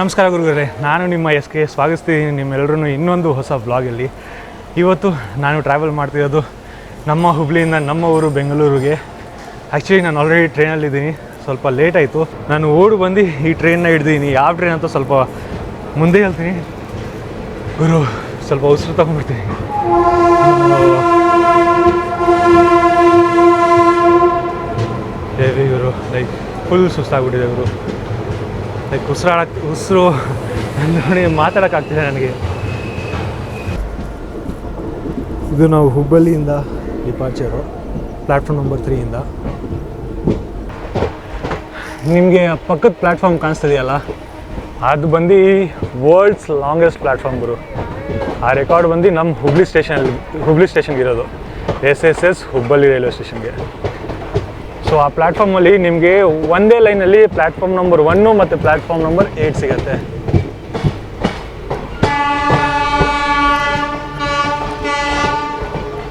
ನಮಸ್ಕಾರ ಗುರುಗಳೇ, ನಾನು ನಿಮ್ಮ ಎಸ್ ಕೆ ಸ್ವಾಗತಿಸ್ತಿದ್ದೀನಿ ನಿಮ್ಮೆಲ್ಲರೂ ಇನ್ನೊಂದು ಹೊಸ ಬ್ಲಾಗಲ್ಲಿ ಇವತ್ತು ನಾನು ಟ್ರಾವೆಲ್ ಮಾಡ್ತಿರೋದು ನಮ್ಮ ಹುಬ್ಳಿಯಿಂದ ನಮ್ಮ ಊರು ಬೆಂಗಳೂರಿಗೆ. ಆ್ಯಕ್ಚುಲಿ ನಾನು ಆಲ್ರೆಡಿ ಟ್ರೈನಲ್ಲಿದ್ದೀನಿ ಸ್ವಲ್ಪ ಲೇಟ್ ಆಯಿತು. ನಾನು ಓಡು ಬಂದು ಈ ಟ್ರೈನ್ನ ಹಿಡ್ದಿದ್ದೀನಿ, ಯಾವ ಟ್ರೈನ್ ಅಂತ ಸ್ವಲ್ಪ ಮುಂದೆ ಹೇಳ್ತೀನಿ. ಗುರು, ಸ್ವಲ್ಪ ಉಸಿರು ತಗೊಂಡ್ಬಿಡ್ತೀನಿ ಹೇವಿ ಗುರು ಲೈಕ್ ಫುಲ್ ಸುಸ್ತಾಗ್ಬಿಟ್ಟಿದೆ ಗುರು. ಲೈಕ್ ಉಸಿರಾಡಕ್ಕೆ ಉಸಿರು ನೋಡಿ ಮಾತಾಡೋಕ್ಕಾಗ್ತಿದೆ ನನಗೆ. ಇದು ನಾವು ಹುಬ್ಬಳ್ಳಿಯಿಂದ ಡಿಪಾರ್ಚರು ಪ್ಲ್ಯಾಟ್ಫಾರ್ಮ್ ನಂಬರ್ ತ್ರೀಯಿಂದ ನಿಮಗೆ ಪಕ್ಕದ ಪ್ಲ್ಯಾಟ್ಫಾರ್ಮ್ ಕಾಣಿಸ್ತಿದೆಯಲ್ಲ? ಅದು ಬಂದು ವರ್ಲ್ಡ್ಸ್ ಲಾಂಗೆಸ್ಟ್ ಪ್ಲ್ಯಾಟ್ಫಾರ್ಮ್ ಗುರು. ಆ ರೆಕಾರ್ಡ್ ಬಂದು ನಮ್ಮ ಹುಬ್ಳಿ ಸ್ಟೇಷನಲ್ಲಿ ಹುಬ್ಳಿ ಸ್ಟೇಷನ್ಗೆ ಇರೋದು. S S S Hubballi railway ಸ್ಟೇಷನ್ಗೆ ಸೊ ಆ ಪ್ಲ್ಯಾಟ್ಫಾರ್ಮಲ್ಲಿ ನಿಮಗೆ ಒಂದೇ ಲೈನಲ್ಲಿ ಪ್ಲ್ಯಾಟ್ಫಾರ್ಮ್ ನಂಬರ್ ಒನ್ನು ಮತ್ತು ಪ್ಲ್ಯಾಟ್ಫಾರ್ಮ್ ನಂಬರ್ ಏಯ್ಟ್ ಸಿಗುತ್ತೆ.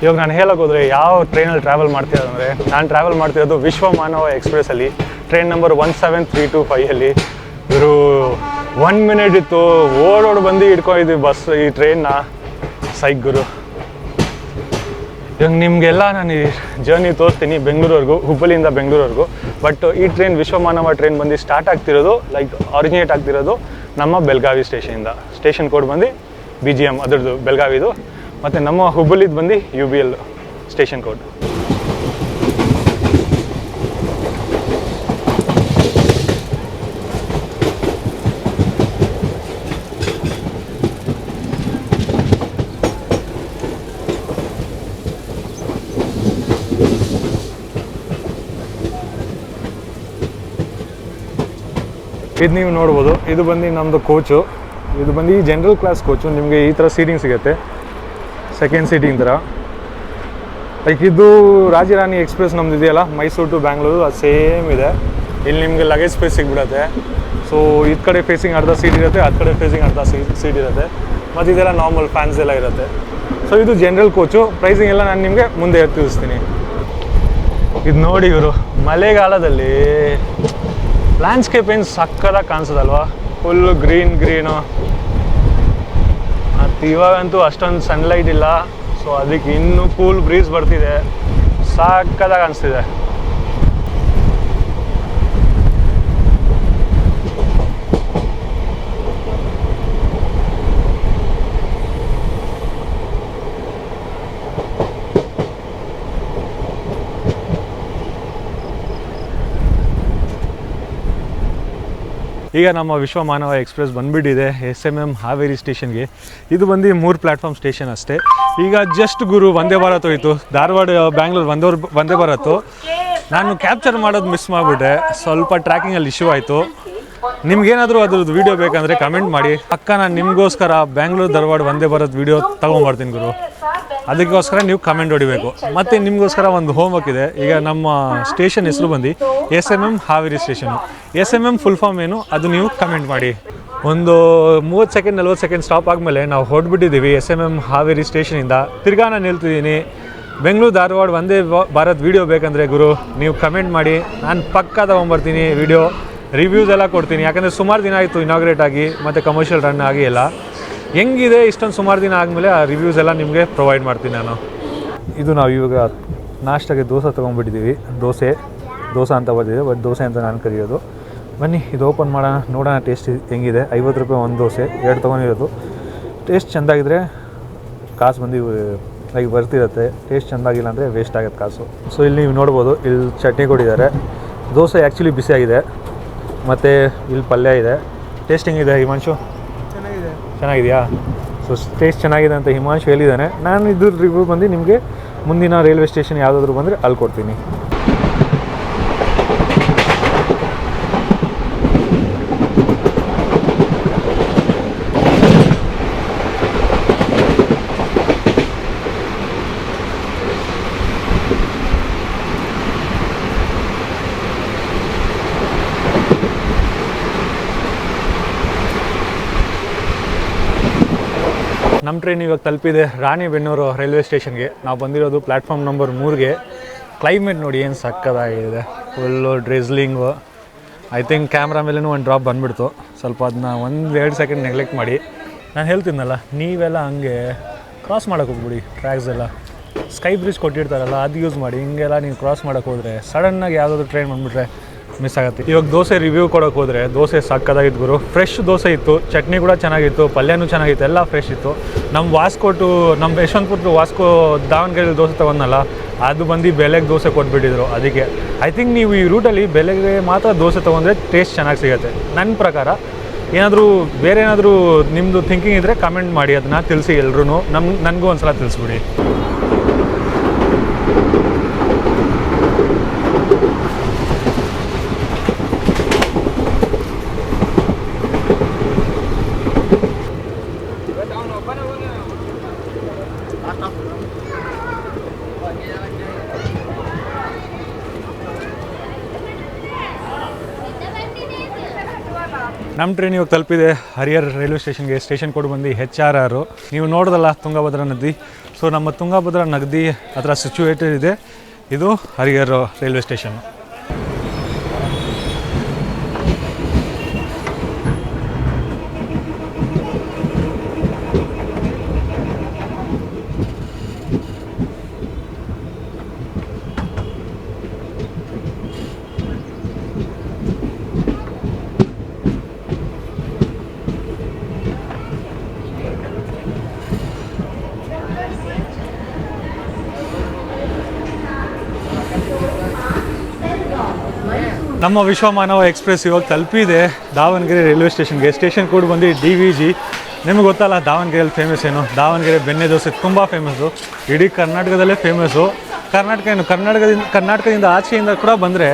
ಇವಾಗ ನಾನು ಹೇಳೋಕ್ಕೋದ್ರೆ ಯಾವ ಟ್ರೈನಲ್ಲಿ ಟ್ರಾವೆಲ್ ಮಾಡ್ತಿರೋದು ಅಂದರೆ, ನಾನು ಟ್ರಾವೆಲ್ ಮಾಡ್ತಿರೋದು Vishwa Manava ಎಕ್ಸ್ಪ್ರೆಸ್ಸಲ್ಲಿ train number one seven three two ಫೈಯಲ್ಲಿ ಇವರು ಒನ್ ಮಿನಿಟ್ ಇತ್ತು, ಓಡೋಡ್ ಬಂದು ಹಿಡ್ಕೊಂಡಿದ್ವಿ ಬಸ್ ಈ ಟ್ರೈನ್ನ ಸೈಕ್ ಗುರು. ಇವಾಗ ನಿಮಗೆಲ್ಲ ನಾನು ಈ ಜರ್ನಿ ತೋರಿಸ್ತೀನಿ ಬೆಂಗಳೂರಿಗೂ ಹುಬ್ಬಳ್ಳಿಯಿಂದ ಬೆಂಗಳೂರಿಗೂ ಬಟ್ ಈ ಟ್ರೈನ್ ವಿಶ್ವಮಾನವ ಟ್ರೈನ್ ಬಂದು ಸ್ಟಾರ್ಟ್ ಆಗ್ತಿರೋದು ಲೈಕ್ ಆರಿಜಿನೇಟ್ ಆಗ್ತಿರೋದು ನಮ್ಮ ಬೆಳಗಾವಿ ಸ್ಟೇಷನಿಂದ ಸ್ಟೇಷನ್ ಕೋಡ್ ಬಂದು ಬಿ ಜಿ ಎಂ ಅದರದ್ದು ಬೆಳಗಾವಿದು. ಮತ್ತು ನಮ್ಮ ಹುಬ್ಬಳ್ಳಿದು ಬಂದು U B L station code ಇದು ನೀವು ನೋಡ್ಬೋದು. ಇದು ಬಂದು ನಮ್ಮದು ಕೋಚು ಇದು ಬಂದು ಜನರಲ್ ಕ್ಲಾಸ್ ಕೋಚು ನಿಮಗೆ ಈ ಥರ ಸೀಟಿಂಗ್ ಸಿಗುತ್ತೆ. ಸೆಕೆಂಡ್ ಸೀಟಿಂಗ್ ಥರ ಲೈಕ್ ಇದು ರಾಜರಾಣಿ ಎಕ್ಸ್ಪ್ರೆಸ್ ನಮ್ದು ಇದೆಯಲ್ಲ? ಮೈಸೂರು ಟು ಬ್ಯಾಂಗ್ಳೂರು ಅದು ಸೇಮ್ ಇದೆ. ಇಲ್ಲಿ ನಿಮಗೆ ಲಗೇಜ್ ಸ್ಪೇಸ್ ಸಿಗ್ಬಿಡುತ್ತೆ. ಸೊ ಈ ಕಡೆ ಫೇಸಿಂಗ್ ಅರ್ಧ ಸೀಟ್ ಇರುತ್ತೆ ಆ ಕಡೆ ಫೇಸಿಂಗ್ ಅರ್ಧ ಸೀಟ್ ಇರುತ್ತೆ. ಮತ್ತು ಇದೆಲ್ಲ ನಾರ್ಮಲ್ ಫ್ಯಾನ್ಸ್ ಎಲ್ಲ ಇರುತ್ತೆ. ಸೊ ಇದು ಜನರಲ್ ಕೋಚು ಪ್ರೈಸಿಂಗ್ ಎಲ್ಲ ನಾನು ನಿಮಗೆ ಮುಂದೆ ತಿಳಿಸ್ತೀನಿ ಇದು ನೋಡಿ ಇವರು, ಮಳೆಗಾಲದಲ್ಲಿ ಲ್ಯಾಂಡ್ಸ್ಕೇಪ್ ಏನು ಸಕ್ಕದಾಗಿ ಕಾಣಿಸೋದಲ್ವಾ? ಫುಲ್ಲು ಗ್ರೀನ್ ಗ್ರೀನು ಮತ್ತು ಇವಾಗಂತೂ ಅಷ್ಟೊಂದು ಸನ್ಲೈಟ್ ಇಲ್ಲ. ಸೊ ಅದಕ್ಕೆ ಇನ್ನೂ ಕೂಲ್ ಬ್ರೀಸ್ ಬರ್ತಿದೆ. ಸಕ್ಕದಾಗ ಅನಿಸ್ತಿದೆ ಈಗ ನಮ್ಮ ವಿಶ್ವ ಮಾನವ ಎಕ್ಸ್ಪ್ರೆಸ್ ಬಂದ್ಬಿಟ್ಟಿದೆ ಎಸ್ ಎಂ ಎಂ ಹಾವೇರಿ ಸ್ಟೇಷನ್ಗೆ. ಇದು ಬಂದು ಮೂರು ಪ್ಲ್ಯಾಟ್ಫಾರ್ಮ್ ಸ್ಟೇಷನ್ ಅಷ್ಟೇ. ಈಗ ಜಸ್ಟ್ ಗುರು ವಂದೇ ಭಾರತ್ ಹೋಯಿತು. ಧಾರವಾಡ, ಬ್ಯಾಂಗ್ಳೂರು ವಂದೇ ವಂದೇ ಭಾರತ್. ನಾನು ಕ್ಯಾಪ್ಚರ್ ಮಾಡೋದು ಮಿಸ್ ಮಾಡಿಬಿಟ್ಟೆ. ಸ್ವಲ್ಪ ಟ್ರ್ಯಾಕಿಂಗಲ್ಲಿ ಇಶ್ಯೂ ಆಯಿತು. ನಿಮ್ಗೇನಾದರೂ ಅದ್ರದ್ದು ವೀಡಿಯೋ ಬೇಕಂದರೆ ಕಮೆಂಟ್ ಮಾಡಿ. ಅಕ್ಕ, ನಾನು ನಿಮಗೋಸ್ಕರ ಬ್ಯಾಂಗ್ಳೂರು, ಧಾರವಾಡ ವಂದೇ ಭಾರತ್ ವೀಡಿಯೋ ತೊಗೊಂಬರ್ತೀನಿ ಗುರು. ಅದಕ್ಕೋಸ್ಕರ ನೀವು ಕಮೆಂಟ್ ಹೊಡಿಬೇಕು. ಮತ್ತು ನಿಮಗೋಸ್ಕರ ಒಂದು ಹೋಮ್ ವರ್ಕ್ ಇದೆ. ಈಗ ನಮ್ಮ ಸ್ಟೇಷನ್ ಹೆಸರು ಬಂದು S M M Haveri station S M M full form ಏನು? ಅದು ನೀವು ಕಮೆಂಟ್ ಮಾಡಿ. ಒಂದು ಮೂವತ್ತು ಸೆಕೆಂಡ್ ನಲ್ವತ್ತು ಸೆಕೆಂಡ್ ಸ್ಟಾಪ್ ಆದಮೇಲೆ ನಾವು ಹೊರಟ್ಬಿಟ್ಟಿದ್ದೀವಿ ಎಸ್ ಎಂ ಎಂ ಹಾವೇರಿ ಸ್ಟೇಷನಿಂದ ತಿರ್ಗಾ ನಾನು ನಿಲ್ತಿದ್ದೀನಿ. ಬೆಂಗಳೂರು, ಧಾರವಾಡ ಒಂದೇ ಭಾರತ್ ವೀಡಿಯೋ ಬೇಕಂದರೆ ಗುರು, ನೀವು ಕಮೆಂಟ್ ಮಾಡಿ. ನಾನು ಪಕ್ಕ ತೊಗೊಂಬರ್ತೀನಿ ವೀಡಿಯೋ ರಿವ್ಯೂಸ್ ಎಲ್ಲ ಕೊಡ್ತೀನಿ. ಯಾಕಂದರೆ ಸುಮಾರು ದಿನ ಆಯಿತು ಇನಾಗ್ರೇಟ್ ಆಗಿ, ಮತ್ತು ಕಮರ್ಷಿಯಲ್ ರನ್ ಆಗಿ ಎಲ್ಲ. ಹೆಂಗಿದೆ? ಇಷ್ಟೊಂದು ಸುಮಾರು ದಿನ ಆದಮೇಲೆ ಆ ರಿವ್ಯೂಸ್ ಎಲ್ಲ ನಿಮಗೆ ಪ್ರೊವೈಡ್ ಮಾಡ್ತೀನಿ ನಾನು. ಇದು ನಾವು ಇವಾಗ ನಾಷ್ಟಾಗೆ ದೋಸೆ ತೊಗೊಂಡ್ಬಿಟ್ಟಿದ್ದೀವಿ. ದೋಸೆ ದೋಸೆ ಅಂತ ಬರ್ತಿದೆ ಬಟ್ ದೋಸೆ ಅಂತ ನಾನು ಕರೆಯೋದು. ಬನ್ನಿ, ಇದು ಓಪನ್ ಮಾಡೋಣ, ನೋಡೋಣ ಟೇಸ್ಟ್ ಹೆಂಗಿದೆ. ಐವತ್ತು ರೂಪಾಯಿ ಒಂದು ದೋಸೆ, ಎರಡು ತೊಗೊಂಡಿರೋದು. ಟೇಸ್ಟ್ ಚೆಂದಾಗಿದ್ರೆ ಕಾಸು ಬಂದು ಲೈಕ್ ಬರ್ತಿರತ್ತೆ. ಟೇಸ್ಟ್ ಚೆಂದಾಗಿಲ್ಲ ಅಂದರೆ ವೇಸ್ಟ್ ಆಗುತ್ತೆ ಕಾಸು. ಸೊ ಇಲ್ಲಿ ನೀವು ನೋಡ್ಬೋದು, ಇಲ್ಲಿ ಚಟ್ನಿ ಕೊಟ್ಟಿದ್ದಾರೆ ದೋಸೆ ಆ್ಯಕ್ಚುಲಿ ಬಿಸಿಯಾಗಿದೆ. ಮತ್ತು ಇಲ್ಲಿ ಪಲ್ಯ ಇದೆ. ಟೇಸ್ಟ್ ಹೆಂಗಿದೆ, ಹಿಮಾಂಶು? ಚೆನ್ನಾಗಿದೆ ಚೆನ್ನಾಗಿದೆಯಾ? ಸೊ ಟೇಸ್ಟ್ ಚೆನ್ನಾಗಿದೆ ಅಂತ ಹಿಮಾಂಶು ಹೇಳಿದ್ದಾನೆ. ನಾನು ಇದ್ರ ರಿವ್ಯೂ ಬಂದು ನಿಮಗೆ ಮುಂದಿನ ರೈಲ್ವೆ ಸ್ಟೇಷನ್ ಯಾವುದಾದ್ರು ಬಂದರೆ ಅಲ್ಲಿ ಕೊಡ್ತೀನಿ. ನಮ್ಮ ಟ್ರೈನ್ ಇವಾಗ ತಲುಪಿದೆ ರಾಣಿ ಬೆನ್ನೂರು ರೈಲ್ವೆ ಸ್ಟೇಷನ್ಗೆ. ನಾವು ಬಂದಿರೋದು ಪ್ಲ್ಯಾಟ್ಫಾರ್ಮ್ ನಂಬರ್ ಮೂರಿಗೆ. ಕ್ಲೈಮೇಟ್ ನೋಡಿ ಏನು ಸಕ್ಕದಾಗಿದೆ. Full drizzling I think camera ಮೇಲೂ ಒಂದು ಡ್ರಾಪ್ ಬಂದುಬಿಡ್ತು. ಸ್ವಲ್ಪ ಅದನ್ನ ಒಂದು ಎರಡು ಸೆಕೆಂಡ್ ನೆಗ್ಲೆಕ್ಟ್ ಮಾಡಿ. ನಾನು ಹೇಳ್ತೀನಲ್ಲ, ನೀವೆಲ್ಲ ಹಂಗೆ ಕ್ರಾಸ್ ಮಾಡೋಕೆ ಹೋಗ್ಬಿಡಿ ಟ್ರ್ಯಾಕ್ಸ್ ಎಲ್ಲ. ಸ್ಕೈ ಬ್ರಿಡ್ಜ್ ಕೊಟ್ಟಿರ್ತಾರಲ್ಲ, ಅದು ಯೂಸ್ ಮಾಡಿ. ಹಿಂಗೆಲ್ಲ ನೀವು ಕ್ರಾಸ್ ಮಾಡೋಕೆ ಹೋದರೆ ಸಡನ್ನಾಗಿ ಯಾವುದಾದ್ರು ಟ್ರೈನ್ ಬಂದುಬಿಟ್ರೆ ಮಿಸ್ ಆಗುತ್ತೆ. ಇವಾಗ ದೋಸೆ ರಿವ್ಯೂ ಕೊಡೋಕೆ ಹೋದರೆ ದೋಸೆ ಸಕ್ಕದಾಗಿತ್ತು ಗುರು. ಫ್ರೆಶ್ ದೋಸೆ ಇತ್ತು, ಚಟ್ನಿ ಕೂಡ ಚೆನ್ನಾಗಿತ್ತು, ಪಲ್ಯನೂ ಚೆನ್ನಾಗಿತ್ತು, ಎಲ್ಲ ಫ್ರೆಶ್ ಇತ್ತು. ನಮ್ಮ ವಾಸ್ಕೋಟು ನಮ್ಮ ಯಶವಂತಪುರ ವಾಸ್ಕೋ ದಾವಣಗೆರೆ ದೋಸೆ ತಗೊಂಡಲ್ಲ ಅದು ಬಂದು ಬೆಲೆಗೆ ದೋಸೆ ಕೊಟ್ಬಿಟ್ಟಿದ್ರು ಅದಕ್ಕೆ. ಐ ಥಿಂಕ್ ನೀವು ಈ ರೂಟಲ್ಲಿ ಬೆಲೆಗೆ ಮಾತ್ರ ದೋಸೆ ತೊಗೊಂಡ್ರೆ ಟೇಸ್ಟ್ ಚೆನ್ನಾಗಿ ಸಿಗುತ್ತೆ. ನನ್ನ ಪ್ರಕಾರ, ಏನಾದರೂ ಬೇರೆ ಏನಾದರೂ ನಿಮ್ಮದು ಥಿಂಕಿಂಗ್ ಇದ್ದರೆ ಕಮೆಂಟ್ ಮಾಡಿ ಅದನ್ನ ತಿಳಿಸಿ ಎಲ್ಲರೂ ನಮ್ಗೆ ನನಗೂ ಒಂದ್ಸಲ ತಿಳಿಸ್ಬಿಡಿ. ನಮ್ಮ ಟ್ರೈನ್ ಇವಾಗ ತಲುಪಿದೆ. ಹರಿಹರ್ ರೈಲ್ವೆ ಸ್ಟೇಷನ್ಗೆ ಸ್ಟೇಷನ್ ಕೊಡು ಬಂದು ಹೆಚ್ ಆರ್ ಆರು. ನೀವು ನೋಡೋದಲ್ಲ ತುಂಗಭದ್ರಾ ನದಿ. ಸೊ ನಮ್ಮ ತುಂಗಭದ್ರಾ ನದಿ ಹತ್ರ ಸಿಚುವೇಟೆಡ್ ಇದೆ. ಇದು ಹರಿಹರ್ ರೈಲ್ವೆ ಸ್ಟೇಷನ್. ನಮ್ಮ ವಿಶ್ವಮಾನವ ಎಕ್ಸ್ಪ್ರೆಸ್ ಇವಾಗ ತಲುಪಿದೆ. ದಾವಣಗೆರೆ ರೈಲ್ವೆ ಸ್ಟೇಷನ್ಗೆ. ಸ್ಟೇಷನ್ ಕೂಡ ಬಂದು ಡಿ ವಿ ಜಿ. ನಿಮ್ಗೆ ಗೊತ್ತಲ್ಲ, ದಾವಣಗೆರೆಯಲ್ಲಿ ಫೇಮಸ್ ಏನು? ದಾವಣಗೆರೆ ಬೆಣ್ಣೆ ದೋಸೆ ತುಂಬ ಫೇಮಸ್ಸು ಇಡೀ ಕರ್ನಾಟಕದಲ್ಲೇ ಫೇಮಸ್ಸು ಕರ್ನಾಟಕ ಏನು? ಕರ್ನಾಟಕದಿಂದ ಕರ್ನಾಟಕದಿಂದ ಆಚೆಯಿಂದ ಕೂಡ ಬಂದರೆ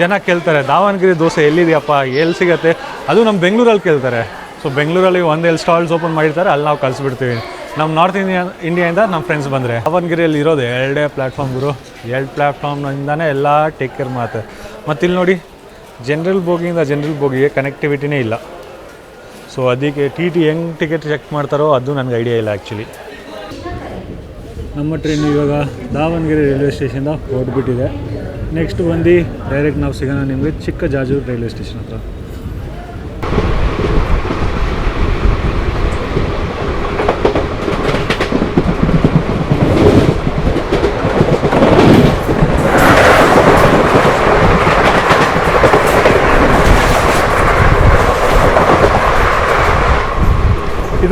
ಜನ ಕೇಳ್ತಾರೆ, ದಾವಣಗೆರೆ ದೋಸೆ ಎಲ್ಲಿದೆಯಪ್ಪ? ಎಲ್ಲಿ ಸಿಗತ್ತೆ? ಅದು ನಮ್ಮ ಬೆಂಗಳೂರಲ್ಲಿ ಕೇಳ್ತಾರೆ. ಸೊ ಬೆಂಗಳೂರಲ್ಲಿ ಒಂದೆರಡು ಸ್ಟಾಲ್ಸ್ ಓಪನ್ ಮಾಡಿರ್ತಾರೆ, ಅಲ್ಲಿ ನಾವು ಕಳಿಸ್ಬಿಡ್ತೀವಿ. ನಮ್ಮ ನಾರ್ತ್ ಇಂಡಿಯಾ ಇಂಡಿಯಾಯಿಂದ ನಮ್ಮ ಫ್ರೆಂಡ್ಸ್ ಬಂದರೆ. ದಾವಣಗೆರೆಯಲ್ಲಿ ಇರೋದು ಎರಡೇ ಪ್ಲ್ಯಾಟ್ಫಾರ್ಮ್ ಗುರು. ಎರಡು ಪ್ಲ್ಯಾಟ್ಫಾರ್ಮ್ನಿಂದನೇ ಎಲ್ಲ ಟೇಕ್ ಕೇರ್ ಮಾತು. ಮತ್ತು ಇಲ್ಲಿ ನೋಡಿ ಜನರಲ್ ಬೋಗಿಯಿಂದ ಜನರಲ್ ಬೋಗಿಗೆ ಕನೆಕ್ಟಿವಿಟಿನೇ ಇಲ್ಲ. ಸೊ ಅದಕ್ಕೆ ಟಿ ಟಿ ಹೆಂಗೆ ಟಿಕೆಟ್ ಚೆಕ್ ಮಾಡ್ತಾರೋ ಅದು ನನಗೆ ಐಡಿಯಾ ಇಲ್ಲ ಆ್ಯಕ್ಚುಲಿ ನಮ್ಮ ಟ್ರೈನ್ ಇವಾಗ ದಾವಣಗೆರೆ ರೈಲ್ವೆ ಸ್ಟೇಷನಿಂದ ಹೊರಟ್ಬಿಟ್ಟಿದೆ ನೆಕ್ಸ್ಟ್ ಬಂದು ಡೈರೆಕ್ಟ್ ನಾವು ಸಿಗೋಣ ನಿಮಗೆ ಚಿಕ್ಕ ಜಾಜೂರು ರೈಲ್ವೆ ಸ್ಟೇಷನ್ ಹತ್ರ.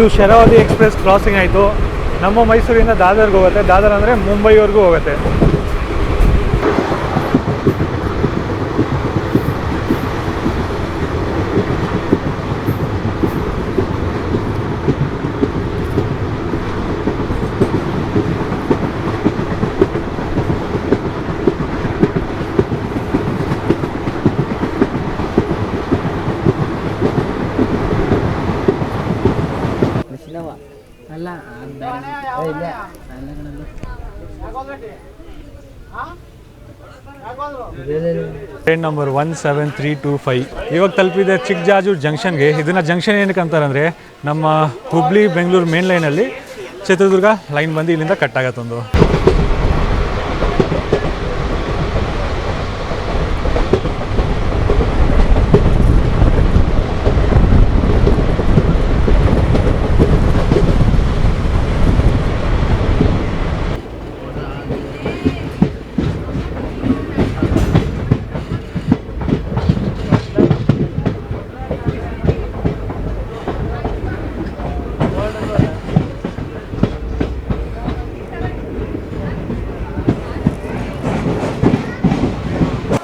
ಇದು ಶರಾವತಿ ಎಕ್ಸ್ಪ್ರೆಸ್ ಕ್ರಾಸಿಂಗ್ ಆಯಿತು. ನಮ್ಮ ಮೈಸೂರಿಂದ ದಾದರ್ಗೆ ಹೋಗುತ್ತೆ. ದಾದರ್ ಅಂದರೆ ಮುಂಬೈವರೆಗೂ ಹೋಗುತ್ತೆ ಬಿಸಿಲವ ಅಲ್ಲ ಏ, ಇಲ್ಲ ಅಲ್ಲ ಕಣಲ್ಲ. Train number one seven three two five ಇವಾಗ ತಲುಪಿದೆ ಚಿಕ್ಕಜಾಜೂರು ಜಂಕ್ಷನ್ಗೆ, ಇದನ್ನು ಜಂಕ್ಷನ್ ಏನಕ್ಕೆ ಅಂತಾರಂದರೆ, ನಮ್ಮ ಹುಬ್ಳಿ, ಬೆಂಗಳೂರು ಮೇನ್ ಲೈನಲ್ಲಿ ಚಿತ್ರದುರ್ಗ ಲೈನ್ ಬಂದು ಇಲ್ಲಿಂದ ಕಟ್ ಆಗತ್ತೊಂದು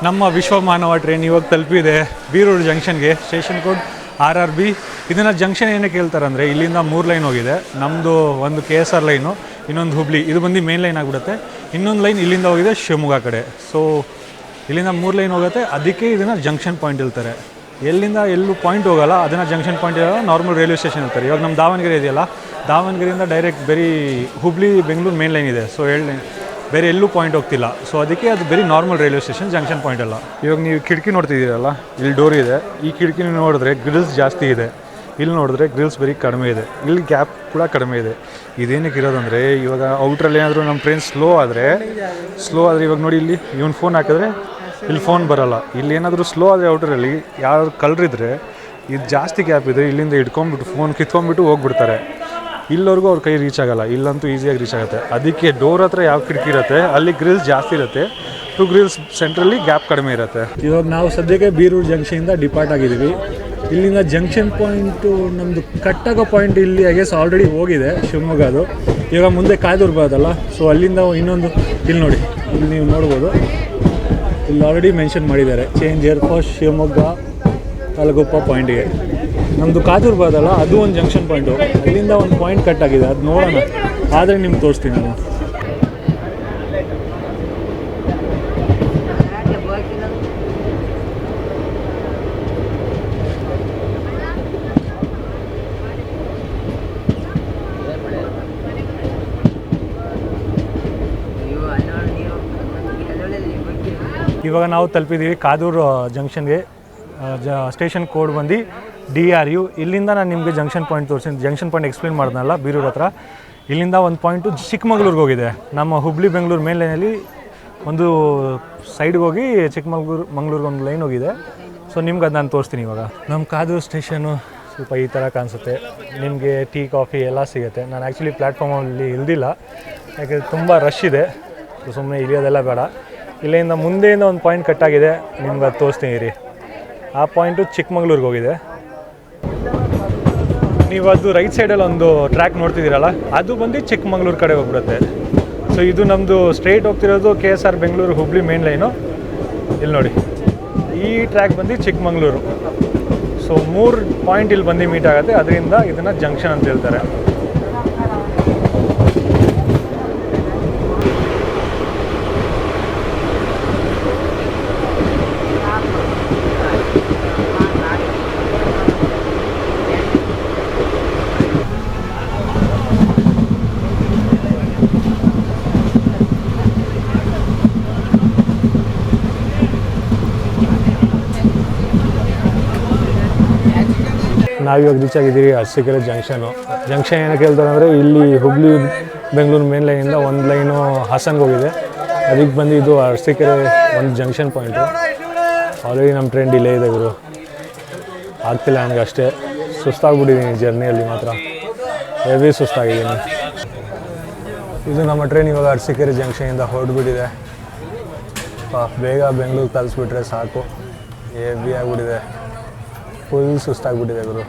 ನಮ್ಮ ವಿಶ್ವ ಮಾನವ ಟ್ರೈನ್ ಇವಾಗ ತಲುಪಿದೆ Birur ಜಂಕ್ಷನ್ಗೆ. Station code R R B ಇದನ್ನು ಜಂಕ್ಷನ್ ಏನಕ್ಕೆ ಹೇಳ್ತಾರೆ ಅಂದರೆ ಇಲ್ಲಿಂದ ಮೂರು ಲೈನ್ ಹೋಗಿದೆ. ನಮ್ಮದು ಒಂದು ಕೆ ಎಸ್ ಆರ್ ಲೈನು ಇನ್ನೊಂದು ಹುಬ್ಳಿ ಇದು ಬಂದು ಮೇನ್ ಲೈನ್ ಆಗಿಬಿಡುತ್ತೆ. ಇನ್ನೊಂದು ಲೈನ್ ಇಲ್ಲಿಂದ ಹೋಗಿದೆ ಶಿವಮೊಗ್ಗ ಕಡೆ. ಸೊ ಇಲ್ಲಿಂದ ಮೂರು ಲೈನ್ ಹೋಗುತ್ತೆ. ಅದಕ್ಕೆ ಇದನ್ನು ಜಂಕ್ಷನ್ ಪಾಯಿಂಟ್ ಇರ್ತಾರೆ ಎಲ್ಲಿಂದ ಎಲ್ಲೂ ಪಾಯಿಂಟ್ ಹೋಗಲ್ಲ. ಅದನ್ನು ಜಂಕ್ಷನ್ ಪಾಯಿಂಟ್ ಇರೋಲ್ಲ ನಾರ್ಮಲ್ ರೈಲ್ವೆ ಸ್ಟೇಷನ್ ಇರ್ತಾರೆ ಇವಾಗ ನಮ್ಮ ದಾವಣಗೆರೆ ಇದೆಯಲ್ಲ, ದಾವಣಗೆರೆಯಿಂದ ಡೈರೆಕ್ಟ್ ಬರೀ ಹುಬ್ಳಿ ಬೆಂಗಳೂರು ಮೇನ್ ಲೈನ್ ಇದೆ. ಸೊ ಹೇಳಿ ಬೇರೆ ಎಲ್ಲೂ ಪಾಯಿಂಟ್ ಹೋಗ್ತಿಲ್ಲ. ಸೊ ಅದಕ್ಕೆ ಅದು ಬರೀ normal railway station junction point ಅಲ್ಲ. ಇವಾಗ ನೀವು ಕಿಟಕಿ ನೋಡ್ತಿದ್ದೀರಲ್ಲ, ಇಲ್ಲಿ ಡೋರ್ ಇದೆ. ಈ ಕಿಟಕಿ ನೋಡಿದ್ರೆ ಗ್ರಿಲ್ಸ್ ಜಾಸ್ತಿ ಇದೆ. ಇಲ್ಲಿ ನೋಡಿದ್ರೆ ಗ್ರಿಲ್ಸ್ ಬರೀ ಕಡಿಮೆ ಇದೆ. ಇಲ್ಲಿ ಗ್ಯಾಪ್ ಕೂಡ ಕಡಿಮೆ ಇದೆ. ಇದೇನಕ್ಕೆ ಇರೋದಂದರೆ ಇವಾಗ ಔಟ್ರಲ್ಲಿ ಏನಾದರೂ ನಮ್ಮ ಟ್ರೈನ್ ಸ್ಲೋ ಆದರೆ ಸ್ಲೋ ಆದರೆ ಇವಾಗ ನೋಡಿ ಇಲ್ಲಿ, ಇವನ್ ಫೋನ್ ಹಾಕಿದ್ರೆ ಇಲ್ಲಿ ಫೋನ್ ಬರಲ್ಲ. ಇಲ್ಲಿ ಏನಾದರೂ ಸ್ಲೋ ಆದರೆ ಔಟ್ರಲ್ಲಿ ಯಾರು ಕಲ್ರಿದ್ರೆ ಇದು ಜಾಸ್ತಿ ಗ್ಯಾಪ್ ಇದೆ, ಇಲ್ಲಿಂದ ಇಟ್ಕೊಂಡ್ಬಿಟ್ಟು ಫೋನ್ ಕಿತ್ಕೊಂಡ್ಬಿಟ್ಟು ಹೋಗ್ಬಿಡ್ತಾರೆ. ಇಲ್ಲವರೆಗೂ ಅವ್ರ ಕೈ ರೀಚ್ ಆಗಲ್ಲ. ಇಲ್ಲಂತೂ ಈಸಿಯಾಗಿ ರೀಚ್ ಆಗುತ್ತೆ. ಅದಕ್ಕೆ ಡೋರ್ ಹತ್ರ ಯಾವ ಕಿಟಕಿ ಇರುತ್ತೆ, ಅಲ್ಲಿ ಗ್ರಿಲ್ಸ್ ಜಾಸ್ತಿ ಇರುತ್ತೆ. ಟು ಗ್ರಿಲ್ಸ್ ಸೆಂಟ್ರಲ್ಲಿ ಗ್ಯಾಪ್ ಕಡಿಮೆ ಇರುತ್ತೆ. ಇವಾಗ ನಾವು ಸದ್ಯಕ್ಕೆ ಬೀರೂರು ಜಂಕ್ಷನಿಂದ ಡಿಪಾರ್ಟ್ ಆಗಿದ್ದೀವಿ. ಇಲ್ಲಿಂದ ಜಂಕ್ಷನ್ ಪಾಯಿಂಟು ನಮ್ಮದು ಕಟ್ಟಾಗೋ ಪಾಯಿಂಟ್ ಇಲ್ಲಿ ಐ ಗೆಸ್ ಆಲ್ರೆಡಿ ಹೋಗಿದೆ ಶಿವಮೊಗ್ಗ ಅದು. ಇವಾಗ ಮುಂದೆ ಕಾಯ್ದೂರು ಬರೋದಲ್ಲ ಸೊ ಅಲ್ಲಿಂದ ಇನ್ನೊಂದು, ಇಲ್ಲಿ ನೋಡಿ, ಇಲ್ಲಿ ನೀವು ನೋಡ್ಬೋದು. ಇಲ್ಲಿ ಆಲ್ರೆಡಿ ಮೆನ್ಷನ್ ಮಾಡಿದ್ದಾರೆ. Change air force Shivamogga, Talaguppa ಪಾಯಿಂಟ್ಗೆ ನಮ್ಮದು ಕಾದೂರು ಬಾದಲ್ಲ, ಅದು ಒಂದು ಜಂಕ್ಷನ್ ಪಾಯಿಂಟು ಅಲ್ಲಿಂದ ಒಂದು ಪಾಯಿಂಟ್ ಕಟ್ ಆಗಿದೆ, ಅದು ನೋಡೋಣ. ಆದರೆ ನಿಮ್ಗೆ ತೋರಿಸ್ತೀನಿ ನಾನು ಇವಾಗ ನಾವು ತಲುಪಿದ್ದೀವಿ ಕಾದೂರು ಜಂಕ್ಷನ್ಗೆ ಜ ಸ್ಟೇಷನ್ ಕೋಡ್ ಬಂದು ಡಿ ಆರ್ ಯು. ಇಲ್ಲಿಂದ ನಾನು ನಿಮಗೆ ಜಂಕ್ಷನ್ ಪಾಯಿಂಟ್ ತೋರಿಸಿ ಜಂಕ್ಷನ್ ಪಾಯಿಂಟ್ ಎಕ್ಸ್ಪ್ಲೇನ್ ಮಾಡ್ದಲ್ಲ ಬೀರೂರು ಹತ್ರ. ಇಲ್ಲಿಂದ ಒಂದು ಪಾಯಿಂಟು ಚಿಕ್ಕಮಗಳೂರಿಗೆ ಹೋಗಿದೆ. ನಮ್ಮ ಹುಬ್ಳಿ ಬೆಂಗಳೂರು ಮೇನ್ ಲೈನಲ್ಲಿ ಒಂದು ಸೈಡ್ಗೆ ಹೋಗಿ ಚಿಕ್ಕಮಗ್ಳೂರು, ಮಂಗಳೂರಿಗೆ ಒಂದು ಲೈನ್ ಹೋಗಿದೆ. ಸೊ ನಿಮ್ಗೆ ಅದು ನಾನು ತೋರಿಸ್ತೀನಿ ಇವಾಗ. ನಮ್ಮ ಕಾದೂರು ಸ್ಟೇಷನು ಸ್ವಲ್ಪ ಈ ಥರ ಕಾಣಿಸುತ್ತೆ. ನಿಮಗೆ ಟೀ, ಕಾಫಿ ಎಲ್ಲ ಸಿಗುತ್ತೆ. ನಾನು ಆ್ಯಕ್ಚುಲಿ ಪ್ಲ್ಯಾಟ್ಫಾರ್ಮಲ್ಲಿ ಇಲ್ದಿಲ್ಲ. ಯಾಕೆ ತುಂಬ ರಶ್ ಇದೆ. ಸೊ ಸುಮ್ಮನೆ ಇಳಿಯೋದೆಲ್ಲ ಬೇಡ. ಇಲ್ಲಿಂದ ಮುಂದೆಯಿಂದ ಒಂದು ಪಾಯಿಂಟ್ ಕಟ್ಟಾಗಿದೆ ನಿಮ್ಗೆ ಅದು ತೋರಿಸ್ತೀನಿ ರೀ ಆ ಪಾಯಿಂಟು ಚಿಕ್ಕಮಗಳೂರಿಗೆ ಹೋಗಿದೆ. ನೀವು ಅದು ರೈಟ್ ಸೈಡಲ್ಲಿ ಒಂದು ಟ್ರ್ಯಾಕ್ ನೋಡ್ತಿದ್ದೀರಲ್ಲ, ಅದು ಬಂದು ಚಿಕ್ಕಮಗಳೂರು ಕಡೆ ಹೋಗ್ಬಿಡುತ್ತೆ. ಸೊ ಇದು ನಮ್ಮದು straight ಹೋಗ್ತಿರೋದು K S R Bengaluru Hubli main line ಇಲ್ಲಿ ನೋಡಿ, ಈ ಟ್ರ್ಯಾಕ್ ಬಂದು ಚಿಕ್ಕಮಗಳೂರು. ಸೊ ಮೂರು ಪಾಯಿಂಟ್ ಇಲ್ಲಿ ಬಂದು ಮೀಟ್ ಆಗುತ್ತೆ, ಅದರಿಂದ ಇದನ್ನು ಜಂಕ್ಷನ್ ಅಂತ ಹೇಳ್ತಾರೆ. ನಾವಿವಾಗ ರೀಚ್ ಆಗಿದ್ದೀವಿ ಅರಸೀಕೆರೆ ಜಂಕ್ಷನು ಜಂಕ್ಷನ್ ಏನಕ್ಕೆ ಹೇಳ್ತಾರೆ ಅಂದರೆ ಇಲ್ಲಿ ಹುಬ್ಳಿ, ಬೆಂಗಳೂರು ಮೇನ್ ಲೈನಿಂದ ಒಂದು ಲೈನು ಹಾಸನ್ಗೆ ಹೋಗಿದೆ. ಅದಕ್ಕೆ ಬಂದು ಇದು ಅರಸೀಕೆರೆ ಒಂದು ಜಂಕ್ಷನ್ ಪಾಯಿಂಟು ಆಲ್ರೆಡಿ ನಮ್ಮ ಟ್ರೈನ್ ಡಿಲೇ ಇದೆ ಗುರು. ಆಗ್ತಿಲ್ಲ ನನಗೆ ಅಷ್ಟೇ. ಸುಸ್ತಾಗ್ಬಿಟ್ಟಿದ್ದೀನಿ ಜರ್ನಿಯಲ್ಲಿ ಮಾತ್ರ. ಹೆವಿ ಸುಸ್ತಾಗಿದ್ದೀನಿ ಇದು ನಮ್ಮ ಟ್ರೈನ್ ಇವಾಗ ಅರಸೀಕೆರೆ ಜಂಕ್ಷನಿಂದ ಹೊರಡ್ಬಿಟ್ಟಿದೆ. ಪಾ ಬೇಗ ಬೆಂಗಳೂರು ಕಲಿಸ್ಬಿಟ್ರೆ ಸಾಕು. ಹೆವಿ ಆಗಿಬಿಟ್ಟಿದೆ. ಫುಲ್ ಸುಸ್ತಾಗ್ಬಿಟ್ಟಿದೆ ಗುರು.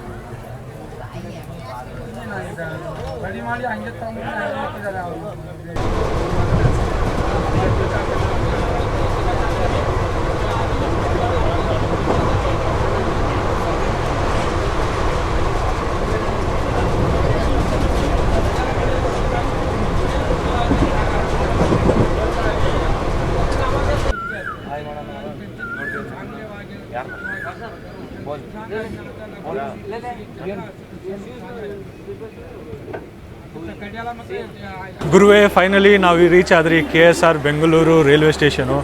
ಗುರುವೇ ಫೈನಲಿ ನಾವು ರೀಚ್ ಆದ್ರಿ K S R Bengaluru railway station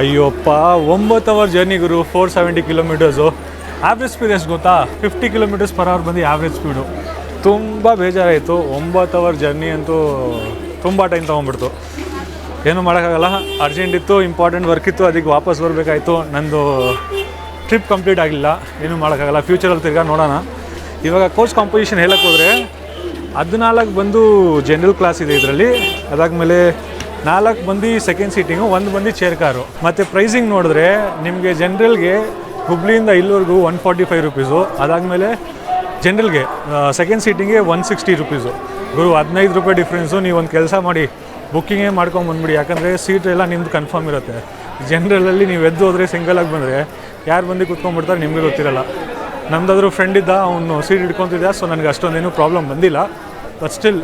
ಅಯ್ಯೋಪ್ಪ, ಒಂಬತ್ತು ಅವರ್ ಜರ್ನಿ ಗುರು four seventy kilometres average speed ಎಷ್ಟು ಗೊತ್ತಾ? ಫಿಫ್ಟಿ ಕಿಲೋಮೀಟರ್ಸ್ ಪರ್ ಅವರ್ ಬಂದು ಆವ್ರೇಜ್ ಸ್ಪೀಡು ತುಂಬ ಬೇಜಾರಾಯಿತು. ಒಂಬತ್ತು ಅವರ್ ಜರ್ನಿ ಅಂತೂ ತುಂಬ ಟೈಮ್ ತೊಗೊಂಡ್ಬಿಡ್ತು. ಏನೂ ಮಾಡೋಕ್ಕಾಗಲ್ಲ? ಅರ್ಜೆಂಟ್ ಇತ್ತು ಇಂಪಾರ್ಟೆಂಟ್ ವರ್ಕ್ ಇತ್ತು ಅದಕ್ಕೆ ವಾಪಸ್ ಬರಬೇಕಾಯ್ತು. ನಂದು ಟ್ರಿಪ್ ಕಂಪ್ಲೀಟ್ ಆಗಿಲ್ಲ, ಏನೂ ಮಾಡೋಕ್ಕಾಗಲ್ಲ. ಫ್ಯೂಚರಲ್ಲಿ ತಿರ್ಗಾ ನೋಡೋಣ. ಇವಾಗ ಕೋರ್ಸ್ ಕಾಂಪೋಸಿಷನ್ ಹೇಳಕ್ಕೆ ಹೋದರೆ, ಹದಿನಾಲ್ಕು ಬಂದು ಜನರಲ್ ಕ್ಲಾಸ್ ಇದೆ ಇದರಲ್ಲಿ. ಅದಾದಮೇಲೆ ನಾಲ್ಕು ಬಂದು ಸೆಕೆಂಡ್ ಸೀಟಿಂಗು ಒಂದು ಬಂದು ಚೇರ್ ಕಾರು ಮತ್ತು ಪ್ರೈಸಿಂಗ್ ನೋಡಿದ್ರೆ ನಿಮಗೆ ಜನರಲ್ಗೆ ಹುಬ್ಳಿಯಿಂದ ಇಲ್ಲಿವರೆಗೂ ಒನ್ ಫಾರ್ಟಿ ಫೈವ್ ರುಪೀಸು ಅದಾದಮೇಲೆ ಜನರಲ್ಗೆ ಸೆಕೆಂಡ್ ಸೀಟಿಂಗ್ಗೆ ಒನ್ ಸಿಕ್ಸ್ಟಿ ರುಪೀಸು ಗುರು, ಹದಿನೈದು ರೂಪಾಯಿ ಡಿಫ್ರೆನ್ಸು ನೀವು ಒಂದು ಕೆಲಸ ಮಾಡಿ ಬುಕ್ಕಿಂಗೇ ಮಾಡ್ಕೊಂಡು ಬಂದ್ಬಿಡಿ. ಯಾಕಂದರೆ ಸೀಟ್ ಎಲ್ಲ ನಿಮ್ದು ಕನ್ಫರ್ಮ್ ಇರುತ್ತೆ. ಜನರಲಲ್ಲಿ ನೀವು ಎದ್ದು ಹೋದರೆ ಸಿಂಗಲಾಗಿ ಬಂದರೆ, ಯಾರು ಬಂದು ಕುತ್ಕೊಂಡ್ಬಿಡ್ತಾರೆ ನಿಮಗೆ ಗೊತ್ತಿರಲ್ಲ. ನಮ್ದಾದ್ರೂ ಫ್ರೆಂಡ್ ಇದ್ದ, ಅವನು ಸೀಟ್ ಹಿಡ್ಕೊತಿದ್ದ ಸೊ ನನಗೆ ಅಷ್ಟೊಂದೇನು ಪ್ರಾಬ್ಲಮ್ ಬಂದಿಲ್ಲ. But still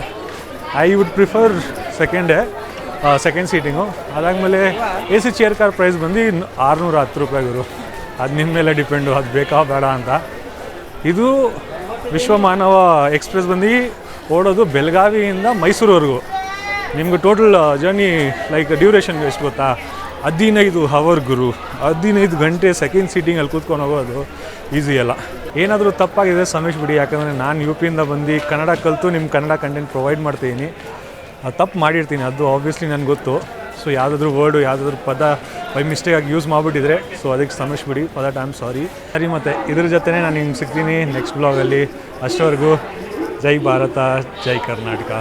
I would prefer ಸೆಕೆಂಡೇ second seating ಅದಾದಮೇಲೆ A C chair car price ಬಂದು ಆರುನೂರ ಹತ್ತು ರೂಪಾಯಿ ಗುರು. ಅದು ನಿಮ್ಮ ಮೇಲೆ ಡಿಪೆಂಡು ಅದು ಬೇಕಾ ಬೇಡ ಅಂತ. ಇದು ವಿಶ್ವಮಾನವ ಎಕ್ಸ್ಪ್ರೆಸ್ ಬಂದು ಓಡೋದು ಬೆಳಗಾವಿಯಿಂದ ಮೈಸೂರುವರೆಗೂ. ನಿಮ್ಗೆ ಟೋಟಲ್ ಜರ್ನಿ ಲೈಕ್ ಡ್ಯೂರೇಷನ್ ಎಷ್ಟು ಗೊತ್ತಾ? ಹದಿನೈದು ಹವರ್ ಗುರು. ಹದಿನೈದು ಗಂಟೆ ಸೆಕೆಂಡ್ ಸೀಟಿಂಗ್ ಅಲ್ಲಿ ಕೂತ್ಕೊಂಡು ಹೋಗೋದು ಈಸಿ ಅಲ್ಲ. ಏನಾದರೂ ತಪ್ಪಾಗಿದೆ ಸಮೇಶ್ ಬಿಡಿ, ಯಾಕಂದರೆ ನಾನು ಯು ಪಿಯಿಂದ ಬಂದು ಕನ್ನಡ ಕಲಿತು ನಿಮ್ಮ ಕನ್ನಡ ಕಂಟೆಂಟ್ ಪ್ರೊವೈಡ್ ಮಾಡ್ತೀನಿ. ತಪ್ಪು ಮಾಡಿರ್ತೀನಿ, ಅದು ಆಬ್ವಿಯಸ್ಲಿ ನನಗೆ ಗೊತ್ತು. ಸೊ ಯಾವುದಾದ್ರೂ ವರ್ಡು ಯಾವುದಾದ್ರೂ ಪದ ಬೈ ಮಿಸ್ಟೇಕ್ ಆಗಿ ಯೂಸ್ ಮಾಡಿಬಿಟ್ಟಿದ್ರೆ ಸೊ ಅದಕ್ಕೆ ಕ್ಷಮಿಸ್ಬಿಡಿ for that I am sorry ಸರಿ ಮತ್ತು, ಇದ್ರ ಜೊತೆನೇ ನಾನು ಹಿಂಗೆ ಸಿಗ್ತೀನಿ ನೆಕ್ಸ್ಟ್ ಬ್ಲಾಗಲ್ಲಿ ಅಷ್ಟವರೆಗೂ ಜೈ ಭಾರತ, ಜೈ ಕರ್ನಾಟಕ.